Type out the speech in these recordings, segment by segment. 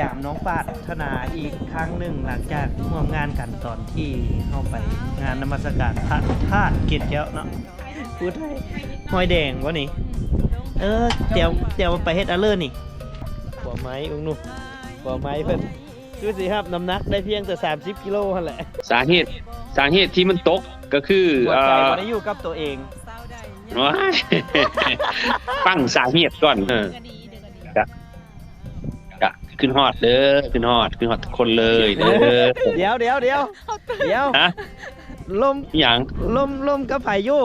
ยี่ยมยามน้องปาดธนาอีกครั้งหนึ่งหลังจากร่วมงานกันตอนที่เข้าไปงานนมัสการพระธาตุเกศเจ้าเนาะพูดไทยหอยแดงวะนี่ เออเดี๋ยวเดี๋ยวไปเฮ็ดอะเลอร์นี่หัวไม้อุ้งนุ่หัวไม้เพิ่นดูสิครับน้ำหนักได้เพียงแต่ 30 กิโลหั่นแหละ สาเหตุสาเหตุที่มันตกก็คือหัวเอ่ใจอบ่ได้อยู่กับตัวเองว้ายฟังสาเหตุก่อนเออ ขึ้นฮอดเด้อขึ้นฮอดขึ้นฮอดทุกคนเลยเด้อเดี๋ยวเดี๋ยวเดี๋ยวเดี๋ยวฮะลมอหย่างลมลมกับไผอยู่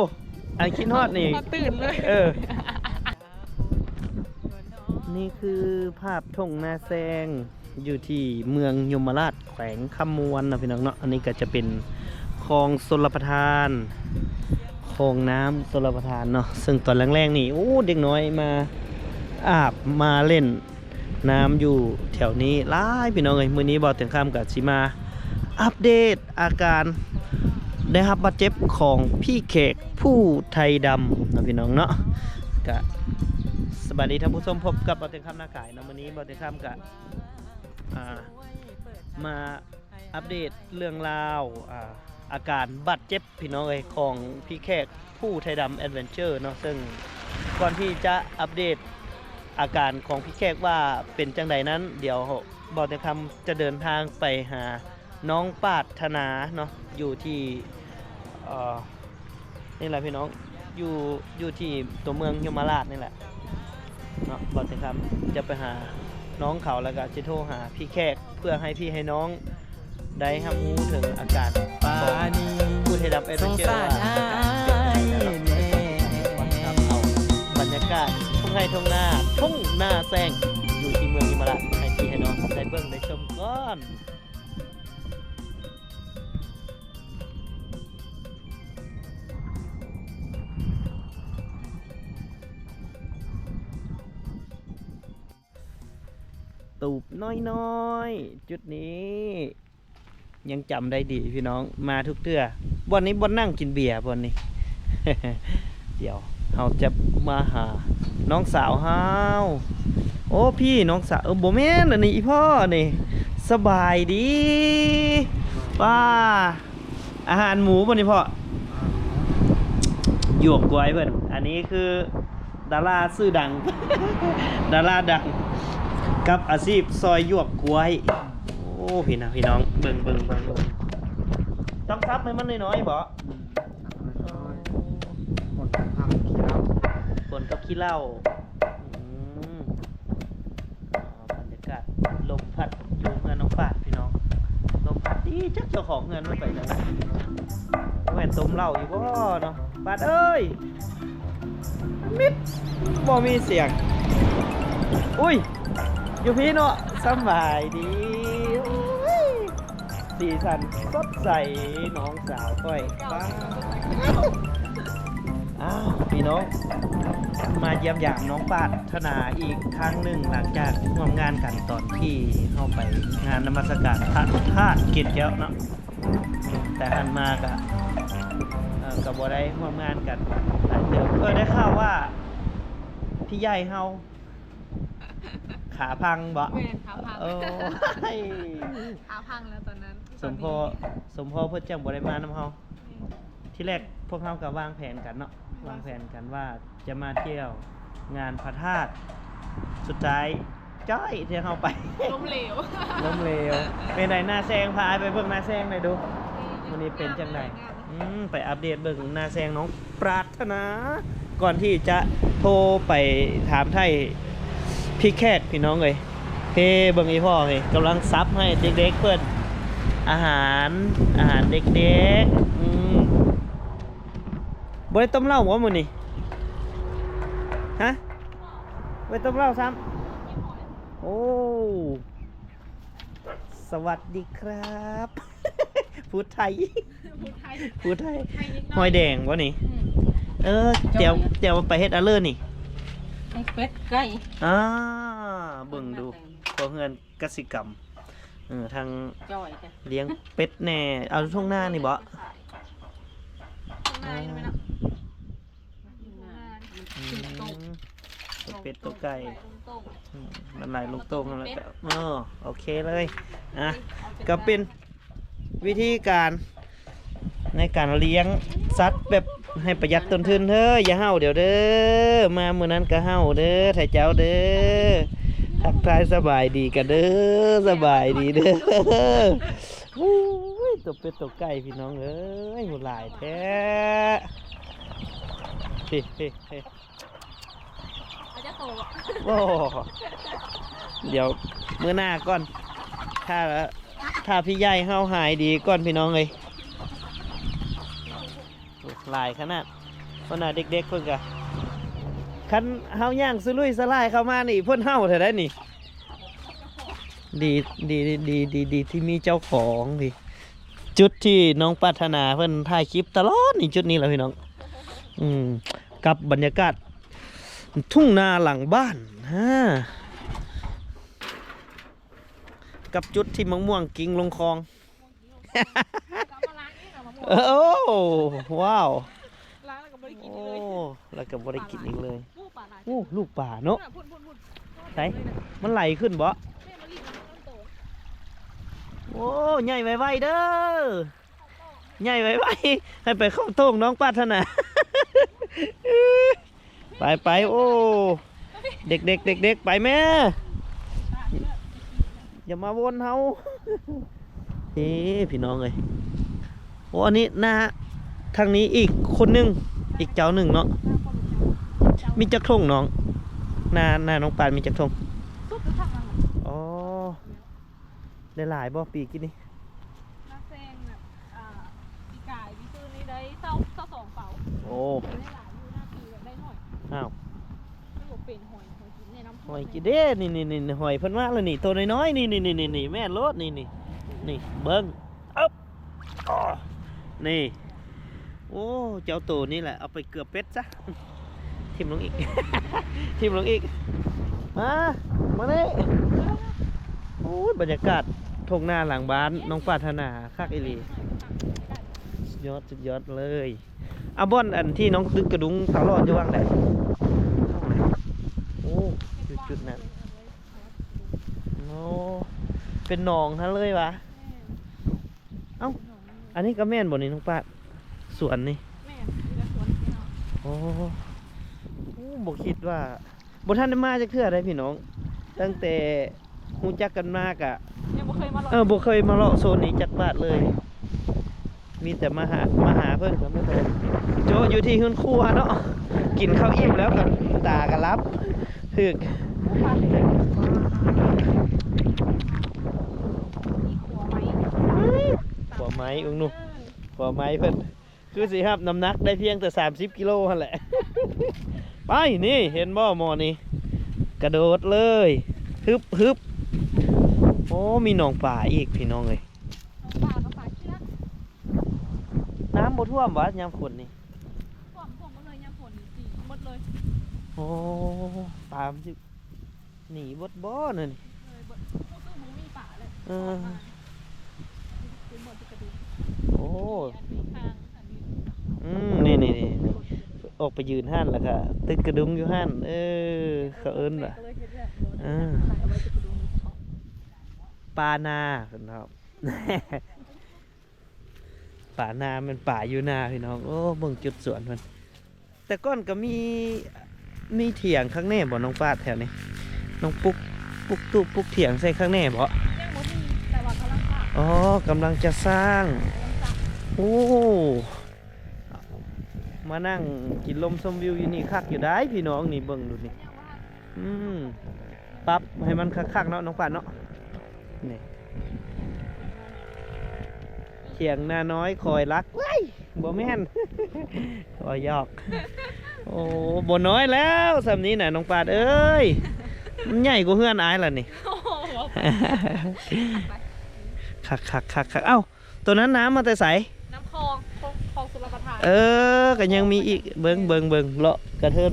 อันคิดฮอดนี่พอตื่นเลย เออ นี่คือภาพทงนาแซงอยู่ที่เมืองยมราชแขวงคำมวนนะพี่น้องเนาะอันนี้ก็จะเป็นคลองชลประทานคลองน้ำชลประทานเนาะซึ่งตอนแรกๆนี่โอ้เด็กน้อยมาอาบมาเล่น น้ำอยู่แถวนี้หลายพี่น้องเอ้ยมื้อนี้บอถึงข้ามกับชิมา อัปเดตอาการได้รับบาดเจ็บของพี่เขกผู้ไทยดำนะพี่น้องเนาะกะสวัสดีท่านผู้ชมพบกับบอถึงข้ามหน้ากายเนาะวันนี้บอถึงข้ามกะอ่ามาอัปเดตเรื่องราวอ่าอาการบาดเจ็บพี่น้องเอ้ยของพี่แขกผู้ไทยดำแอดเวนเจอร์เนาะซึ่งก่อนที่จะอัปเดต อาการของพี่แขกว่าเป็นจังใดนั้น เดี๋ยวบอถึงคำจะเดินทางไปหาน้องปาดธนาเนาะอยู่ที่นี่แหละพี่น้องอยู่อยู่ที่ตัวเมืองยมราชนี่แหละเนาะก่อนจะครับจะไปหาน้องเขาแล้วก็จะโทรหาพี่แขกเพื่อให้พี่ให้น้องได้รับรู้ถึงอาการปาของนี้ผู้ที่รับเอสเวนเจอสาร์ว่าอายแน่ครับรรยากาศ ไร่ทุ่งนาทุ่งนาแซงอยู่ที่เมืองยมราชให้พี่ให้น้องได้เบิ่งได้ชมก่อนตูบน้อยๆ จุดนี้ ยังจำได้ดีพี่น้องมาทุกเทื่อวันนี้บนนั่งกินเบียร์บนนี้ เดี๋ยว เราจะมาหา น้องสาวเฮาโอ้พี่น้องสาวเออโบแม่นอันนี้อีพ่อนี่สบายดีป้าอาหารหมูบนนี้พ่อหยวกกล้วยเพิ่อนอันนี้คือดาราชื่อดัง ดาราดัง กับอาชีพซอยหยวกกล้วยโอ้พี่นะพี่น้องเบิ่งเบิ่งเบิ่งเบิ่งต้องซับให้มันน้อยๆบ่ฝน กับขี้เหล้าอืมอ๋อบรรยากาศลมพัดอยู่เงินน้องปาดพี่น้อง ลมพัดดีจักเจ้าของเงินมันไปแล้วแหวนต้มเหล้าอยู่บ่เนาะปาดเอ้ย มิดบ่มีเสียง อุ้ย อยู่พี่เนาะสบายดีสีสันสดใสน้องสาวก้อยป้าอ้าว พี่น้อง มาเยี่ยมยามน้องปาดธนาอีกครั้งหนึ่งหลังจากร่วมงานกันตอนที่เข้าไปงานนมัสการพระธาตุเกศเจ้าเนาะแต่หันมากะเอ่อกับบ่ได้ร่วมงานกันหลายเดือนเออได้ข่าวว่า พี่ใหญ่เฮาขาพังบ่แม่นขาพังโอ้ยขาพังแล้วตอนนั้น สมพอสมพอเพิ่นจังบ่ได้มานำเฮา ที่แรกพวกเฮาก็วางแผนกันเนาะวางแผนกันว่าจะมาเที่ยวงานพระธาตุสุดท้ายจ้อยที่เฮาไป ล้มเหลวล้มเหลวเป็นไดหน้าแซงพาไปเบิ่งหน้าแซงหน่อยดูวันนี้เป็นจังไดอืมไปอัปเดตเบิ่งหน้าแซงน้องปรารถนา ก่อนที่จะโทรไปถามไทยพี่แคกพี่น้องเลยเพเบิ่งอีพ่อเลยกำลังซับให้เด็กๆเพิ่นอาหารอาหารเด็กๆอืม บ่ได้ต้มเหล้าบ่มื้อนี้ฮะบ่ได้ต้มเหล้าซ้ำโอ้สวัสดีครับพูดไทยพูดไทยพูดไทยไทยนิดหหน่ออยยแดงวะนี่อืมเออเดี๋ยวเดี๋ยวไปเฮ็ดอะเลอร์นี่ไอ้เป็ดไก่อ่าเบิ่งดูพอเฮือนกสิกรรมเออทางจ่อยจ้ะเลี้ยงเป็ดแหน่ เอาทุ่งหน้านี่บ่ข้างในใช่ไหมเนาะ อื สิงโตมตัวเป็ดตัวไก่ตรงอืมมันไหลลงโต้งแล้วก็อ๋อโอเคเลยอะก็เป็นวิธีการในการเลี้ยงสัตว์แบบให้ประหยัดต้นทุนเถอะอย่าเห่าเดี๋ยวเด้อมามื้อนั้นก็เห่าเด้อไทเจ้าเด้อทักทายสบายดีกันเด้อสบายดีเด้อโอ้ยตัวเป็ดตัวไก่พี่น้องเอ้ยหมดหลายแท้เฮ้เฮ้เฮ้เขาจะ โตอะโอ้เดี๋ยวมื้อหน้าก่อน ถ้าถ้าพี่ใหญ่เฮาหายดีก่อนพี่น้องเลยหลายขนาดขนาดเด็กๆเพิ่นกะคันเฮาย่างสุรุ่ยสลายเข้ามานี่เพิ่นเฮาเท่าได้นี่ดีดีดีดีดีดีที่มีเจ้าของพี่จุดที่น้องปรารถนาเพิ่นถ่ายคลิปตลอดนี่จุดนี้แหละพี่น้อง อืมกับบรรยากาศ ทุ่งนาหลังบ้านฮะกับจุดที่มะม่วงกิ่งลงคลองก็มาล้างนี่เหรอมะม่วงโอ้ว้าวล้างแล้วก็บริกินโอ้เลยแล้วก็บริกินอีกเลยลูกป่าหลายโอ้ลูกป่าเนาะพุ่นพุ่นพุ่นไหนมันไหลขึ้นบ่แม่มาลีมันต้นโตโอ้ใหญ่ไวๆเด้อใหญ่ไวๆให้ไปเข้าโต้งน้องปรารถนา ไปไปๆโอ้ เด็กเด็กเด็กเด็กๆไปแม่ อย่ามาวนเฮาเอ้พี่น้องเลยโอ้อันนี้หน้าทางนี้อีกคนหนึง อีกเจ้าหนึ่งเนาะมีจักรทงน้องหน้าหน้าน้องปานมีจักรทงสุดหรือทางนั้นอ๋อได้หลายบ่ปีกินนี่นักแซงแบบอ่าปีกายปีซื้อนี่ได้เศร้าเศร้าสองเป๋าโอ้ อยอ้าวไม่บอกเป็นหอยหอยกินในน้ำหอยกินเด้นี่นี่นี่หอยเพิ่นว่าแล้วนี่ตัวน้อยๆนี่นี่นี่นี่นี่แม่นรถนี่นี่นี่เบิ้งอ๊บอ๋อนี่ โอ้ เจ้าตัวนี่แหละ เอาไปเกือบเป็ดซะทิมลงอีก ทิมลงอีก มา มาเลยโอ้ยบรรยากาศทงหน้าหลังบ้าน น้องปรารถนาคักอีหลีสุด ยอดสุดยอดเลยอาบอนอันที่น้องตึกกระดุงตลอดอยู่ว่างไหนโอ้จุดจุดๆนั้นโอ้เป็นหนองทั้งเลยวะเอ้าอันนี้ก็แม่นบ่นี่น้องป้าสวนนี่แม่มีแต่สวนที่เราโอ้โอ้บ่คิดว่าบ่ทันได้มาจักเทื่อได้พี่น้อง ตั้งแต่ฮู้จักกันมากอะยังไม่เคยมาลองเออบ่เคยมาเลาะโซนนี้จักบาทเลย มีแต่มาหามาหาเพิ่อนก็ไม่เคยโจอยู่ที่ฮืนครัวเนาะกินข้าวอิ่มแล้วก็ตาก็รับถึกขัวไหมขวไม้อุ้งนุ่ขวไม้เพิ่อนคือสิครับน้ำหนักได้เพียงแต่ 30 กิโลหั่นแหละ ไปนี่เห็นบ่หมอนี่กระโดดเลย ฮึบฮึบโอ้มีหนองป่าอีกพี่น้องเลย ป่ากับป่าเชือก น้ำบ่ ท่วมวะยามฝนนี่ท่วมท่วมหมดเลยยามฝนสีหมดเลยโอ้ตามสิหนีบดบ่นั่นนี่เลยบดพวกตู้มึงมีป่าเลยเออคือหมดที่กระดูโอ้ อันนี้ทางอันนี้อืมนี่นี่นี่นี่ออกไปยืนห้านแล้วก็ตึกกระดุงอยู่ห้าน เออ เขาเอิ้นว่ะ ก็เลยเฮ็ดแบบอ่า ใส่เอาไว้ที่กระดูกเฉพาะปานาเพิ่นครับ ป่านามันป่าอยู่นาพี่น้องโอ้เบิ่งจุดสวนมัน แต่ก่อนก็มีมีเถียงข้างแน่บ่น้องปาดแถวนี้น้องปุ๊กปุ๊กตู้ปุ๊กเถียงใส่ข้างแน่บ่ยังบ่มีแต่ว่ากำลังสร้างอ๋อกำลังจะสร้างกำลังสร้างโอ้มานั่งกินลมชมวิวอยู่นี่คักอยู่ได้พี่น้องนี่เบิ่งดูนี่ยังว่าอืมปรับให้มันคักๆเนาะน้องปาดเนาะนี่ เขียงนาน้อยคอยรักไว้ยบ่แม่นคอยยอก โอ้บ่น้อยแล้วสำนี้น่ะน้องปาดเอ้ย มันใหญ่กว่าเฮือนอายล่ะนี่โอ้โหคักคักคักคักเอ้า ตัวนั้นน้ำมาแต่ใส น้ำคลองคลองคลองสุรประทาน เออก็ยังมีอีก เบิงเบิงเบิงเลาะกระเทิน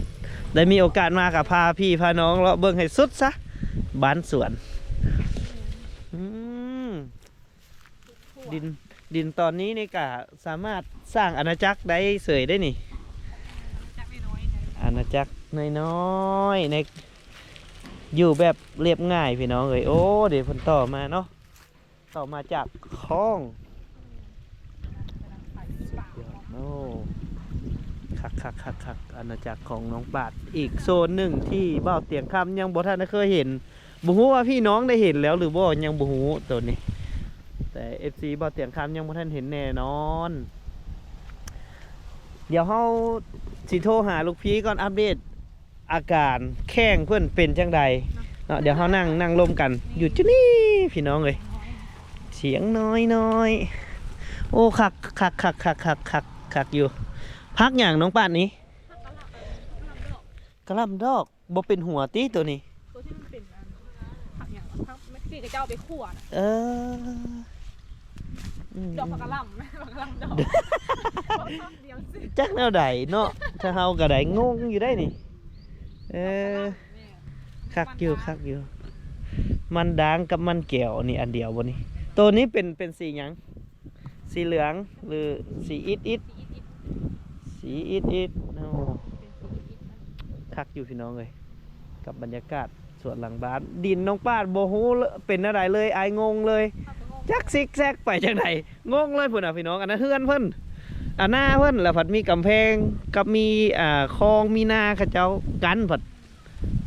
ได้มีโอกาสมากับพาพี่พาน้องเลาะเบิงให้สุดซะ บ้านสวน อืมดิน ดินตอนนี้นี่กะสามารถสร้างอาณาจักรได้เสยได้นี่จากน้อยๆเนี่ยอาณาจักรน้อยๆในอยู่แบบเรียบง่ายพี่น้องเอ้ยโอ้เดี๋ยวเพิ่นต่อมาเนาะต่อมาจากคลองโอ้คักคักคักคักอาณาจักรของน้องปาดอีกโซนหนึ่งที่เบ้าเตียงคำยังบ่ทันได้เคยเห็นบ่ฮู้ว่าพี่น้องได้เห็นแล้วหรือบ่ยังบ่ฮู้ตัวนี้ แต่ FC เบ้าเตียงคำยังบ่ทันเห็นแน่นอน เดี๋ยวเฮาสิโทรหาลูกพี่ก่อนอัปเดตอาการแข้งเพื่อนเป็นจังใดเนาะเดี๋ยวเฮานั่งนั่งลมกัน อยู่จุนี่พี่น้องเลยเสียงน้อยน้อยโอ้คักคักคักคักคักคักคักอยู่ พักอย่างน้องป่านนี้กระหลำดอกบ่เป็นหัวตีตัวนี้ตัวที่มันเป็นอันผักอย่างผักเม็กซี่กับเจ้าเอาไปขั่วนะเอออืม ดอกผักกะหล่ำนะผักกะหล่ำดอกผักต้นเดียวสิจักแนวใดเนาะถ้าเฮาก็ได้งงอยู่ได้นี่ เออคักอยู่คักอยู่ มันด่างกับมันแก้วนี่อันเดียวบ่นี่ตัวนี้เป็นเป็นสีหยังสีเหลืองหรือสีอิดอิดสีอิดอิดโอ้คักอยู่พี่น้องเลยกับบรรยากาศสวนหลังบ้าน ดินน้องป้าดโบฮูเลยเป็นอะไรเลยอายงงเลย จักซิกแซกไปจังไดงงเลยพุ่นอะพี่น้องอันนั้นเฮือนเพิ่นอันหน้าเพิ่นแล้วผัดมีกำแพงกับมีอ่าคลองมีนาเขาเจ้ากันผัด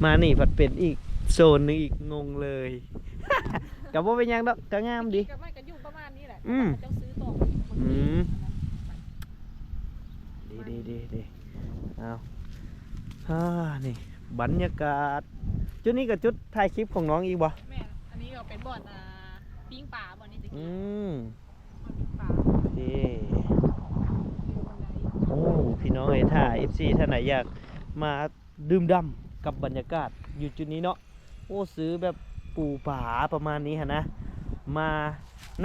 มานี่ผัดเป็นอีกโซนหนึงอีกงงเลยกับว่าเป็นหยังดอกก็งามดีกับไม่กันอยู่ประมาณนี้แหละอืมเจ้าซื้อต่ออืมดีดีดีดีเอาฮ่านี่บรรยากาศ จุดนี้กับจุดถ่ายคลิปของน้องอีกบ่แม่อันนี้ก็เป็นบ่อนอ่าปิ้งปลาบ่ อนนี้ตะอืกี้มปิ้งปลาโอเคโอ้พี่น้องเอ้ยถ้า FC ท่านไหนอยากมาดื่มด่ำกับบรรยากาศอยู่จุดนี้เนาะโอ้ซื้อแบบปูผาประมาณนี้ฮะนะ มา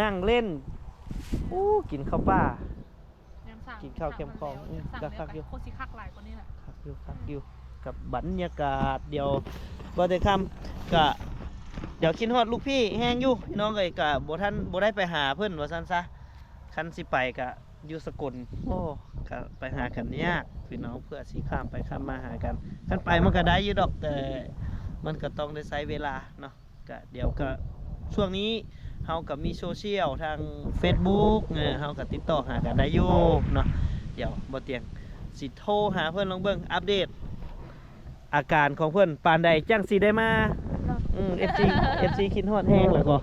นั่งเล่นโอ้กินข้าวป้าน้ำสั่งกินข้าวเค็มคองอืมสั่งคักๆอยู่โคตรสิคักหลายกว่านี้แหละคักอยู่คักอยู่กับบรรยากาศเดียวบ่ได้คำกะ เดี๋ยวคิดฮอดลูกพี่แห้งอยู่พี่น้องเอ้ยกะบ่ทันบ่ได้ไปหาเพิ่นว่าซั่นซะคันสิไปกะอยู่สกลโอ้กะไปหากันยากพี่น้องเพื่อสิข้ามไปข้ามมาหากันคันไปมันก็ได้อยู่ดอกแต่มันก็ต้องได้ใช้เวลาเนาะกะเดี๋ยวก็ช่วงนี้เฮากับมีโซเชียลทาง Facebook เออเฮาก็ติดต่อหากันได้อยู่เนาะเดี๋ยวบ่เตียงสิโทรหาเพื่อนลองเบิ่งอัปเดต อาการของเพื่อนปานใดจังสีได้มาอืม FC FC คิดฮอดแห้งแล้วก็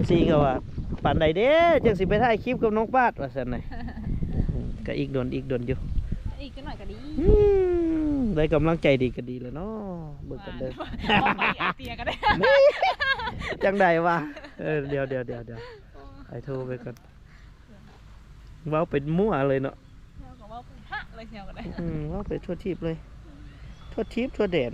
FC ก็ว่าปานใดเด้จังสิไปถ่ายคลิปกับน้องปาดว่าซั่นน่ะอืมก็อีกโดนอีกโดนอยู่อีกก็หน่อยก็ดีอืมได้กำลังใจดีก็ดีแล้วเนาะเบิ่งกันเด้อบอกไปไอเตียก็ได้จังใดวะเออเดี๋ยวเดี๋ยวเดี๋ยวเดี๋ยวไอโทรไปก่อนเว้าเป็นมั่วเลยเนาะเราก็ว่าฮะเลยเชียวก็ได้อืมเว้าไปทั่วทิพย์เลย ทั่วทิพย์ทั่วแดน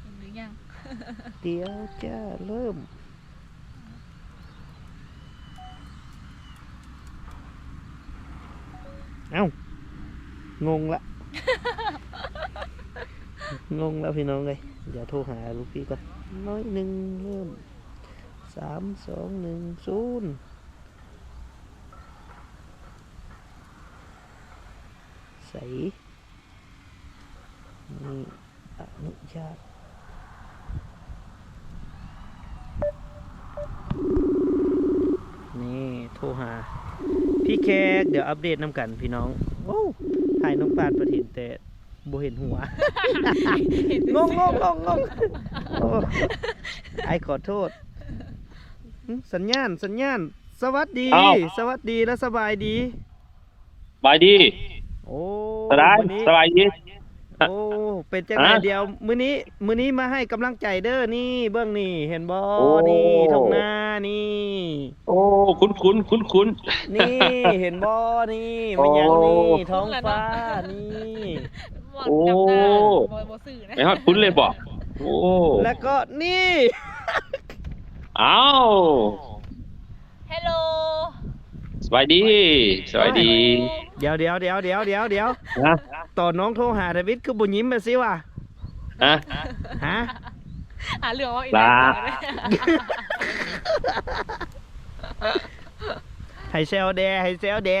เห็นหรือยัง เดี๋ยวจะเริ่ม เอ้า งงละ งงแล้วพี่น้องเลยเดี๋ยวโทรหาลูกพี่ก่อน น้อยหนึ่งเริ่มสามสองหนึ่งศูนย์ ใสนี่อนุญาตนี่โทรหา พี่แขกเดี๋ยวอัปเดตน้ำกันพี่น้องโอ้ถ่ายน้องปาดประทินแต่บ่เห็นหัว งงงงงงงโอ้ไอขอโทษหึสัญญาณ สัญญาณ สวัสดีอ้าวสวัสดีและสบายดี บายดี โอ้ สบายมื้อนี้สบายดีโอ้เป็นจังไงฮะเดียว มื้อนี้ มื้อนี้มาให้กำลังใจเด้อนี่ เบื้องนี่เห็นบ่โอ้นี่ทงหน้านี่ โอ้คุ้นคุ้นคุ้นคุ้นนี่เห็นบ่นี่มันยังนี่โอ้ท้องฟ้านี่บอลโอ้ดำหน้าบอลบอสื่อนะไอ้ฮอดคุ้นเลยบอกโอ้แล้วก็นี่อ้าวฮั ลโหลสบายดีสบายดี เดี๋ยวเดี๋ยวเดี๋ยวเดี๋ยวเดี๋ยวเดี๋ยวนะตอนน้องโทรหาดาวิดคือบุญยิ้มไปสิว่ะฮะ ฮะหาเรื่องว่าอีกลาแล้วให้เซลแดให้เซลแด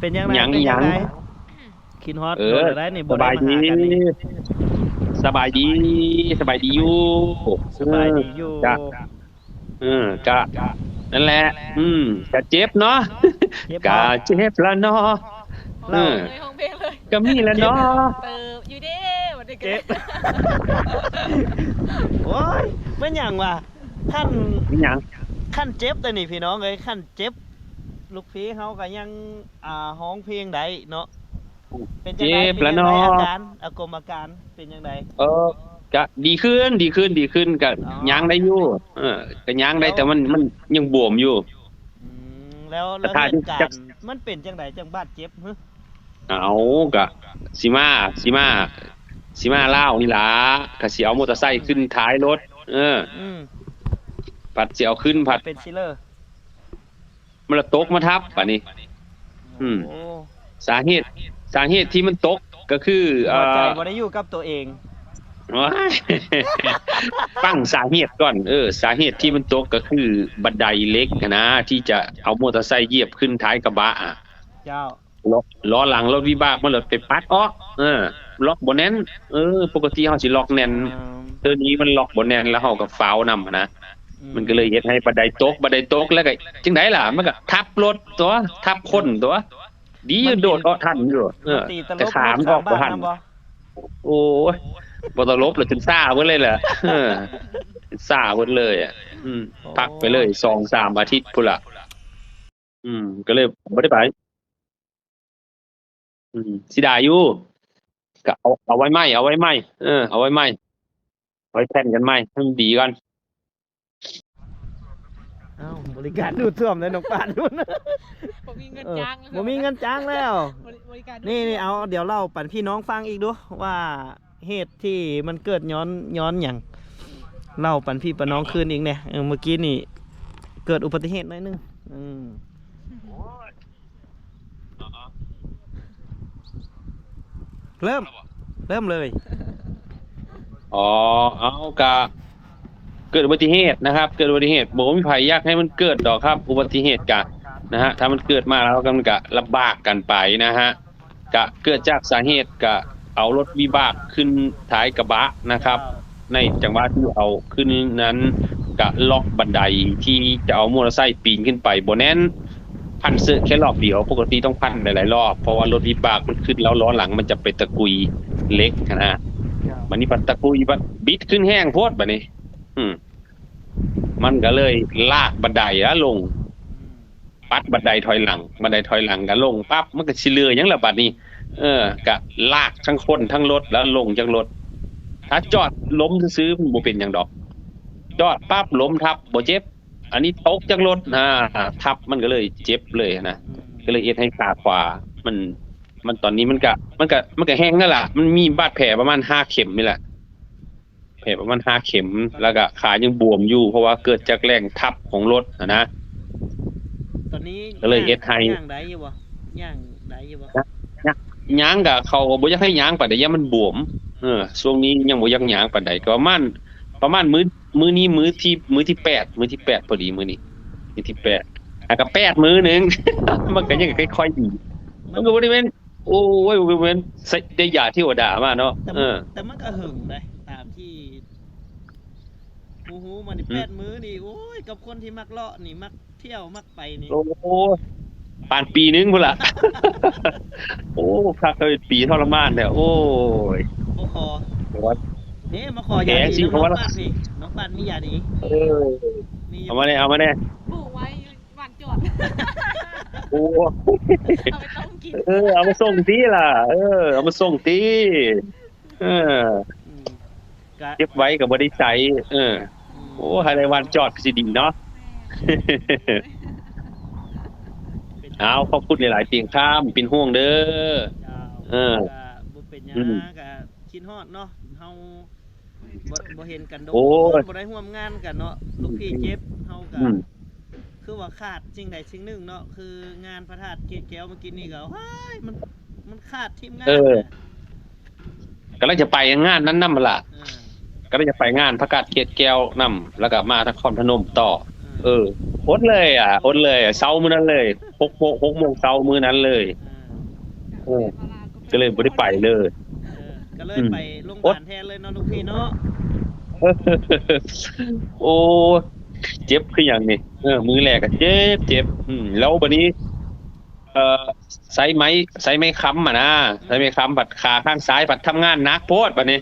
เป็นยังไงหยังเป็นหยังไงคิดฮอตเอโดอนได้นี่สบ่ได้บายมาดีหากันนี่สบายดี สบายดีอยู่สบายดีอยู่ จ้ะ เออก็ นั่นแหละ อืมก็เจ็บเนาะเจ็บก็บ่เจ็บละเนาะห้องเอเพลองเลยห้องเพลงเลยก็มีละเนาะเติบอยู่เด้วันนี้เจ็บโอ้ยเป็นหยังวะขั้นมีหยังขั้นเจ็บแต่นี่พี่น้องเอ้ยขั้นเจ็บ ลูกพี่เขาก็ยังอ่าฮ้องเพลงได้เนาะเป็นจังไดเจ็บเป็นละจังไดเนาะอาการอากรมอาการเป็นยังไงเออ ก็ดีขึ้นดีขึ้นดีขึ้นก็อ๋อย่างได้อยู่ เออก็ย่างได้แต่มันมันยังบวมอยู่ อืมแล้วแล้วแต่ถ้าเหตุการจะณ์มันเป็นจังไดจังบาดเจ็บฮะเอากะสิมาสิมาสิมาเล่าวนี่ล่ะก็สิเอามอเตอร์ไซค์ขึ้นท้ายรถ เออ อืมผัดสิเอาขึ้นผัดเป็นชิลเลอร์มันละตกมาทับป่ะนี่ อืม โอ้สาเหตุ สาเหตุที่มันตกก็คือเอ่หัวใจอบ่ได้อยู่กับตัวเองว้าย ตั้งสาเหตุก่อนเออ สาเหตุที่มันตกก็คือบันไดเล็กนะที่จะเอามอเตอร์ไซค์เหยียบขึ้นท้ายกระบะอะเจ้าล้อล้อหลังรถวิบากมันเลยไปปัดออก เออ ล็อกบ่แน่นเออ ปกติเฮาสิล็อกแน่นอืมเทอนี้มันล็อกบ่แน่นแล้วเฮาก็ฟาวนำนะอืมันก็เลยเฮ็ดให้บันไดตกบันไดตกแล้วก็จังไดล่ะ มันก็ทับรถตัว ทับคนตัว ดีโดดออกทันอยู่เออตีตลแต่บขามนออกบ่ทันข้างบ้าำบ่โอ้ย บ่ตลบเลยจนซ่าเบิดเลยแหละเออซ่าเบิดเลย อะ อืมพักไปเลย2-3อาทิตย์พุ่นล่ะอืม ก็เลยบ่ได้ไป อืมสิได้อยู่ก็เอาเอาไว้ไหมเอาไว้ไหมเออเอาไว้ไหมไว้แผ่นกันไหมให้มันดีกันเอ้าบริการดูดซ่วมเลยน้องปานนู่นผมมีเงินเออจ้างบ่มีเงินจ้างแล้ว บริบริการนี่นี่เอาเดี๋ยวเล่าปั่นพี่น้องฟังอีกดูว่า เหตุที่มันเกิดย้อนย้อนอย่างเล่าปันพี่ปนน้องคืนอีกเนี่ยเออเมื่อกี้นี่ เกิดอุบัติเหตุหน่อยนึงอืมเริ่ม เริ่มเลย อ๋อ เอากะเกิดอุบัติเหตุนะครับ เกิดอุบัติเหตุบอกว่ามีภัยยากให้มันเกิดดอกครับ อุบัติเหตุกะนะฮะ ถ้ามันเกิดมาแล้วก็มันกะลำบากกันไปนะฮะ กะเกิดจากสาเหตุกะ เอารถวิบากขึ้นท้ายกระบะนะครับ ในจังหวะที่เอาขึ้นนั้นกะล็อกบันไดที่จะเอามอเตอร์ไซค์ปีนขึ้นไปบนแน่นพันเสื้อแค่รอบเดียวปกติต้องพันหลายๆรอบเพราะว่ารถวิบากมันขึ้นแล้วล้อหลังมันจะไปตะกุยเล็กนะบันนี้ปัตตะกุยบัดบิดขึ้นแห้งโพดบัดนี้ อืม มันก็เลยลากบันไดแล้วลง ปัดบันไดถอยหลังบันไดถอยหลังก็ลงปั๊บมันก็สิเลือหยังละบัดนี้ เออก็ลากทั้งคนทั้งรถแล้วลงจากรถถ้าจอดล้มซื้อๆมันบ่เป็นหยังดอก จอดปั๊บล้มทับบ่เจ็บ อันนี้ตกจากรถนะทับมันก็เลยเจ็บเลยนะก็เลยเอ็ดให้ขาขวามันมันตอนนี้มันก็มันก็มันก็แห้งนั่นแหละมันมีบาดแผลประมาณห้าเข็มนี่แหละแผลประมาณห้าเข็ม แล้วก็ขายังบวมอยู่ เพราะว่าเกิดจากแรงทับของรถนะนะตอนนี้ก็เลยเฮ็ดให้ย่างได้อยู่บ่ย่างได้อยู่บ่ ย้างกับเขาก็บ่อยากให้ย้างปานใดยามมันบวม เออช่วงนี้ยังบ่อยากย้างปานใดก็ประมาณประมาณมื้อมื้อนี้มื้อที่มื้อที่แปดมื้อที่แปดพอดีมื้อนี้มื้อที่แปดอะก็แปดมื้อหนึง มันก็ยังค่อยๆดีมันก็บ่ได้แม่นโอ้ยบ่ได้แม่นใส่ได้ยาเทวดามาเนาะแต่เอมันอแต่มันก็หึงเลยตามที่ฮูฮูมันนี่อืมแปดมื้อนี่โอ้ยกับคนที่มักเลาะนี่มักเที่ยวมักไปนี่โอ้ ปานปีนึงพุ่นล่ะโอ้พักเลยปีทรมานแล้วโอ้ยบ่ขอแต่ว่าเอ๊ะมาขอยาแกสิดีน้องเพราะว่าปานนี่น้องปานมียาดีเออมีอยู่เอามาแน่เอามาแน่ปลูกไว้วางจอดโอ้เอาไปต้มกินเออ เอามาส่งตีล่ะ เออ เอามาส่งตีเออ อืมกะเก็บไว้กับบริษัทเออ มโอ้ไฮไลวันจอดก็สิดีเนาะเป็น เอาขอบคุณหลายๆเสียงข้ามเป็นห่วงเด้อเจ้าเออกะบ่เป็นหยังอืมกะคิดฮอดเนาะเฮาบ่บ่เห็นกันโดนโอ้ยบ่ได้ร่วมงานกันเนาะลูกพี่เจ็บเฮาก็อืม คือว่าขาดสิ่งใดสิ่งหนึ่งเนาะคืองานพระธาตุเกศแก้วเมื่อกี้นี่ก็เฮ้ยมันมันขาดทีมงานเออน่ะก็เลยจะไปงานนั้นนำล่ะ เออก็เลยจะไปงานพระกาศเกตแก้วนำแล้วก็มาทางคอนพนมต่อ เอออ ดเลย อะอดเลยอะเช้ามื้อนั้นเลยหกโมงหกโมงเช้ามื้อนั้นเลย โอ้ ก็เลยบ่ได้ไปเลย เออก็เลยอืมไปโรงพยาบาลแทนเลยเนาะลูกพี่เนาะโอ้เจ็บคืออย่างนี้เออมือแรกก็เจ็บเจ็บอืมแล้วบัดนี้ เอ่อใช้ไม้ใช้ไม้ค้ำอะนะใช้ไม้ค้ำปัดขาข้างซ้ายปัดทำงานหนักโพดบัดนี้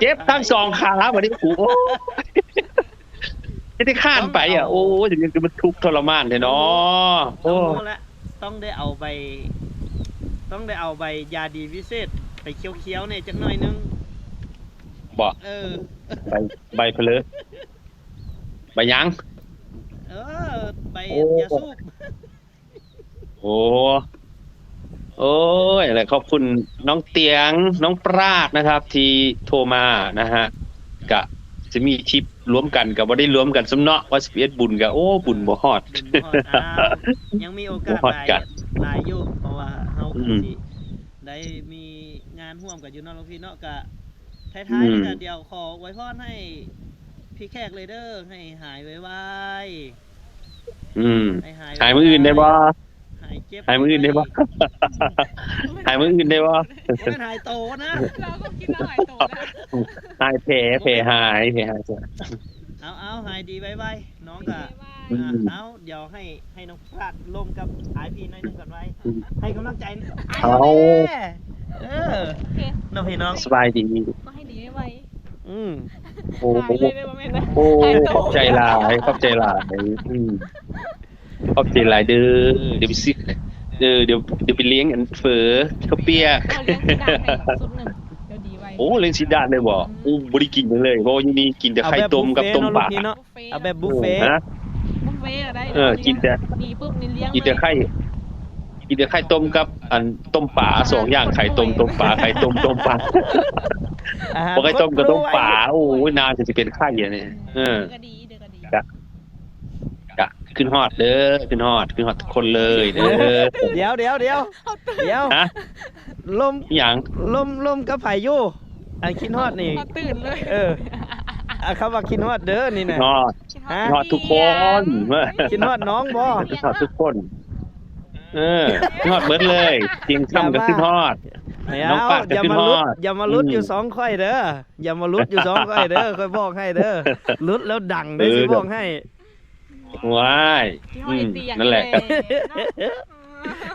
เจ็บทั้งสองขาบัดนี้โอ้โห จะได้ข้านไปอะโอ้ยอย่างนี้มันทุกข์ทรมานเลยเนาะต้โอ้องรู้ละต้องได้เอาใบ ต้องได้เอาใบยาดีวิเศษ ไปเคี้ยวๆเนี่ยจักหน่อยนึงบ่เออใบใบเพลอใบหยังเออใบโอ้ยาสูบโอ้โอ้ยอะไรขอบคุณน้องเตียงน้องปราดนะครับ ที่โทรมานะฮะกะ จะมีชิปรวมกันกับว่าได้รวมกันสำเนาะว่าสิบเอ็ดบุญกับโอ้บุญบ่ฮอดบุญฮอดอ้าวยังมีโอกาสฮอดหลายกันหลายอยู่เพราะว่าเฮาอืก็มสิได้มีงานร่วมกับอยู่เนอกลูกพี่เนาะกะท้ายอืๆมนี่ก็เดี๋ยวขอไว้พรให้พี่แขกเลยเด้อให้หายไวอืมๆให้หายหายมืออื่นได้บ่หายเจ็บหายมืออื่นได้บ่หายมืออื่นได้บ่บ่แม่นหายโตนะ เราก็กินอาหารโตนะหายแผลแผลหายแผลหายเอาเอาหายดีไว้ๆน้องกะอืมเอาเดี๋ยวให้ให้น้องพลาดลมกับไอพีน้อยหนึงก่อนไว้อืมให้กำลังใจเอาแม่เออโอเคน้องพี่น้องสบายดีก็ให้ดีไว้อืมโอ้หายเลยได้บ่แม่นนะโอ้หายโตขอบใจหลายขอบใจหลายอืม ขอบใจหลายเด้อเดี๋ยวไปซื้อเออเดี๋ยวเดี๋ยวไปเลี้ยงอันเฝอข้าวเปียกเอาเลี้ยงสีดาให้แบบสุดหนึ่งเดี๋ยวดีไว้โอ้เลี้ยงสีดาเลยบ่โอ้บ่ได้กินเลยเพราะว่าอยู่นี่กินแต่ไข่ต้มกับต้มปลาเนาะบุฟเฟ่ต์เอาแบบบุฟเฟ่ต์ฮะ บุฟเฟ่ต์ก็ได้เออกินแต่ ดีปุ๊บนี่เลี้ยงกินแต่ไข่กินแต่ไข่ต้มกับ อันต้มปลาสองอย่างไข่ต้มต้มปลาไข่ต้มต้มปลาอาหารบ่ไข่ต้มกับต้มปลาโอ้ยนานจะสิเป็นไข่อะเนี่ยเออ เดี๋ยวก็ดีเดี๋ยวก็ดี จ้ะกะ ขึ้นฮอดเด้อขึ้นฮอดขึ้นฮอดทุกคนเลยเด้อเดี๋ยวเดี๋ยวเดี๋ยวเดี๋ยวฮะลมอหย่างลมลมกับไผ่อยู่อันคิดฮอดนี่พอตื่นเลยเอออะคำว่าคิดฮอดเด้อนี่นะฮอดฮะขึ้นฮอดทุกคนคิดฮอดน้องบ่ขึ้นฮอดทุกคน เออขึ้นฮอดเบิดเลยจริงค่ำก็ขึ้นฮอดไม่น้องเอาปาดอย่าจะขึ้นมาลุดฮอดอย่ามาลุดอืมอยู่สองค่อยเด้ออย่ามาลุดอยู่สองค่อยเด้อค่อยบอกให้เด้อลุดแล้วดังเด้อเออสิบอกให้ ว้ายที่ห้อือยมเตียงนั่นแหละครับ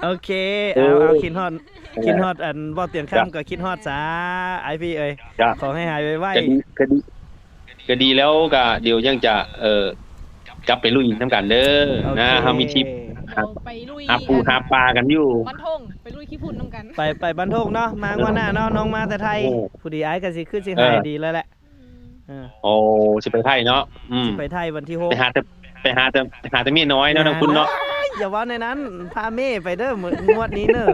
โอเคเอเอาอเอาคิดฮอดคิดฮอดอันบ่เตียงจ้ะคำก็คิดฮอดซาไอพี่เอ้ยจ้ะขอให้หายไวก็ดีก็ดีก็ดีแล้วก็เดี๋ยวยังจะ เอ่อกลับไปลุยน้ำกันเด้อๆโอคนะเฮามีทริปเราไปลุยหาปูหาปลากันอยู่ บ้านทงไปลุยขี้ฝุ่นน้ำกันไปไปบันทกเนาะมางวันหน้าเนาะน้องมาแต่ไทยโอ้ผู้ดีไอ้ก็สิขึ้นสิเออหายดีแล้วแหละเออโอ้สิไปไทยเนาะอืมไปไทยวันที่หกไปหาแต่ ไปหาแต่ไปหาแต่เมียน้อยเนาะทางคุณเนาะอย่าว่าในนั้น พาเม่ไปเด้อมื้องวดนี้เนอะ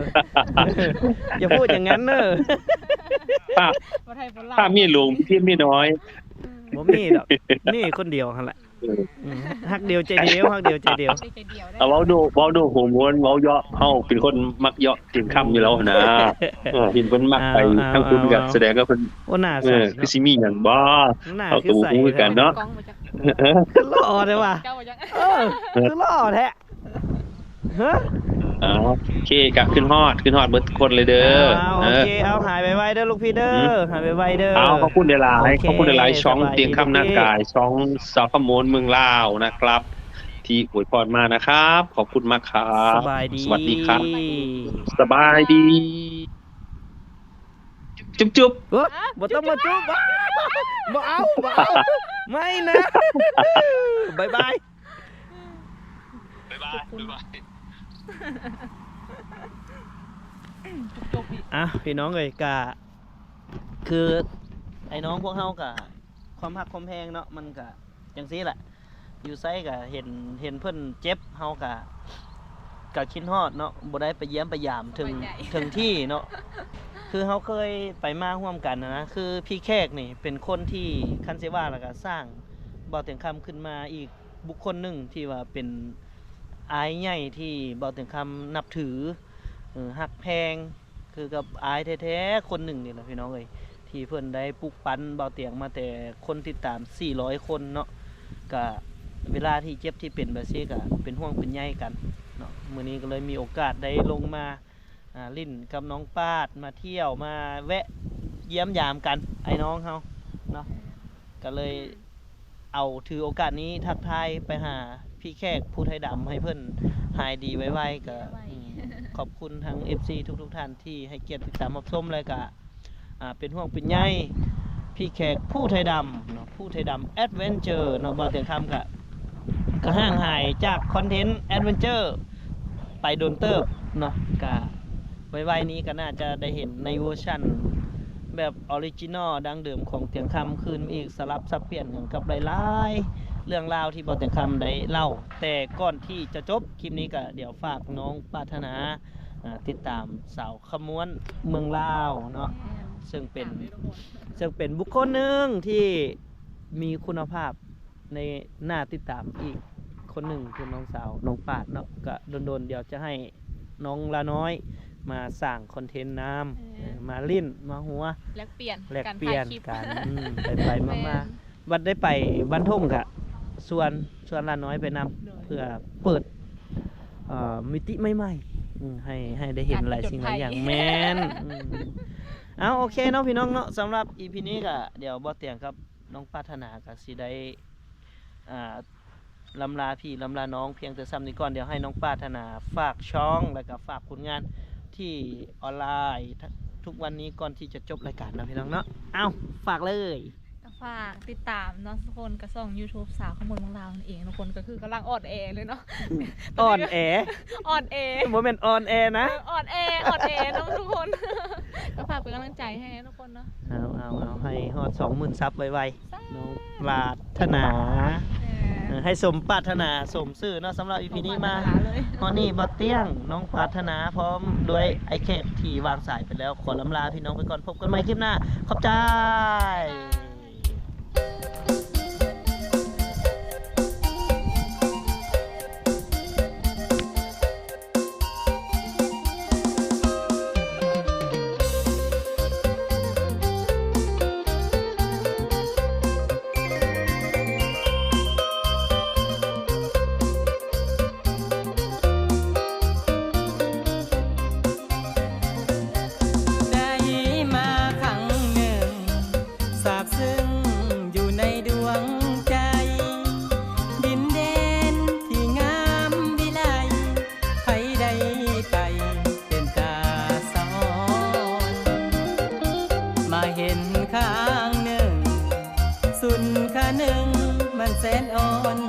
อย่าพูดอย่างนั้นเนอะป้าประเทศฝรั่งป้าเมียหลวงพี่เมียน้อยบ่มีดอกมีคนเดียวหั่นแหละอืม ฮักเดียวใจเดียวฮักเดียวใจเดียวใจเดียวได้เอาเว้าดูเว้าดูโหมวนเว้าเยาะเฮาเป็นคนมักเยาะถึงค่ำอยู่แล้วนะเออเห็นเพิ่นมักไปเอาทางคุณก็เอาแสดงว่าเพิ่นว่าหน้าเอใสอคือสิมีหยังบ่หน้าเอาคือตูใสคู่กันเนาะกล้องมาจากหล่อเลยว่ะเจ้ามาจากเออคือหล่อแท้ฮะ อ๋อโอเคกะขึ้นฮอดขึ้นฮอดเบิดทุกคนเลยเด้อเอาโอเคเอาหายไวๆเด้อลูกพี่เด้อหายไวๆเด้อเอาขอบคุณหลายโอๆเคขอบคุณหลายๆช่องสบายดีเตียงคำนากายช่องสาวขโมนเมืองลาวนะครับ ที่อวยพรมานะครับ ขอบคุณมากครัสบบายดีสวัสดีครับสบายดี จุ๊บจุ๊บเอ้อบ่ต้องมาจุ๊บบ่บ่เอาบ่เอาไม่นะบายบาย จบอีกอะพี่น้องเอ้ยกะคือไอ้น้องพวกเฮากะความหักความแพงเนาะมันกะจังซี่แหละอยู่ไสกะเห็นเห็นเพิ่นเจ็บเฮากะกะคิดฮอดเนาะบ่ได้ไปเยี่ยมไปยามถึงถึงที่เนาะคือเฮาเคยไปมาร่วมกันนะนะคือพี่แขกนี่เป็นคนที่คันเสว่าแล้วก็สร้างบ่อเตียงคำขึ้นมาอีกบุคคลหนึ่งที่ว่าเป็น อายใหญ่ที่บอเตียงคำนับถือหักแพงคือกับอายแท้ๆคนหนึ่งนี่แหละพี่น้องเอ้ยที่เพิ่อนได้ปลุกปั้นเบาเตียงมาแต่คนติดตาม 400 คนเนาะก็เวลาที่เจ็บที่เป็นแบบนี้ก็เป็นห่วงเป็นใยกันเนาะมื้อนี้ก็เลยมีโอกาสได้ลงมาลิ้นกับน้องปาดมาเที่ยวมาแวะเยี่ยมยามกันไอ้น้องเฮาเนาะก็เลยเอาถือโอกาสนี้ทักทายไปหา พี่แขกผู้ไทยดำให้เพิ่อนหายดีไวๆก็อืมขอบคุณทาง FC ทุกๆท่านที่ให้เกียรติติดตามรับชมเลยก็อ่าเป็นห่วงเป็นใยพี่แขกผู้ไทยดำเนาะผู้ไทยดำแอดเวนเจอร์เนาะบ่เตียงคำกะก็ห่างหายจากคอนเทนต์แอดเวนเจอร์ไปโดนเติบเนาะกะไวๆนี้ก็น่าจะได้เห็นในเวอร์ชันแบบออริจินอลดังเดิมของเตียงคำคืนอีกสลับสับเปลี่ยนกันกับหลายๆ เรื่องราวที่บอเตียงคำได้เล่า แต่ก่อนที่จะจบคลิปนี้ก็เดี๋ยวฝากน้องปรารถนาอ่าติดตามสาวขมวนเมืองลาวเนาะซึ่งเป็นซึ่งเป็นบุคคลหนึ่งที่มีคุณภาพในหน้าติดตามอีกคนหนึ่งคือน้องสาวน้องปาดเนาะก็โดนๆเดี๋ยวจะให้น้องลาน้อย มาสั่งคอนเทนต์น้ำเออเออมาลิ้นมาหัว แลกเปลี่ยนแลกการเปลี่ยนถ่าคลิป กันอืมไปไปมามาวันได้ไปบ้านทุ่งกะ ส่วนส่วนลาน้อยไปนำเพื่อเปิดเอ่อมิติใหม่ๆอืมให้ให้ได้เห็นหลายสิ่งหลายอย่างแมนอืมเอาโอเคเนาะพี่น้องเนาะสำหรับ EP นี้ก็เดี๋ยวบ่เตียงครับน้องปรารถนาก็สิได้อ่าลำลาพี่ลำลาน้องเพียงแต่ซ้ำนี้ก่อนเดี๋ยวให้น้องปรารถนาฝากช่องแล้วก็ฝากผลงานที่ออนไลน์ทุทุกวันนี้ก่อนที่จะจบรายการนะพี่น้องเนาะเอาฝากเลยก็ ฝากติดตามเนาะทุกคนก็ส่อง YouTube สาวขโมยเมืองลาวนั่นเองทุกคนก็คือกำลังอ่อนแอเลยเนาะอ่อนแออ่อนแอโมเมนต์ออนแอนะอ่อนแออ่อนแอเนาะทุกคนก็ฝากเป็นกำลังใจให้ทุกคนเนาะเอาเอาเอาให้ฮอดสองหมื่นซับไวๆน้องปรารถนาเอเอออให้สมปรารถนาสมซื่อเนาะสำหรับ EP นี้มาขอบคุณเลยฮอนนี่บอเตียง น้องปรารถนาพร้อมด้วยไอเคกที่วางสายไปแล้ว ขอลำลาพี่น้องไปก่อนพบกันใหม่คลิปหน้า ขอบใจ นแสนอ่อนสอน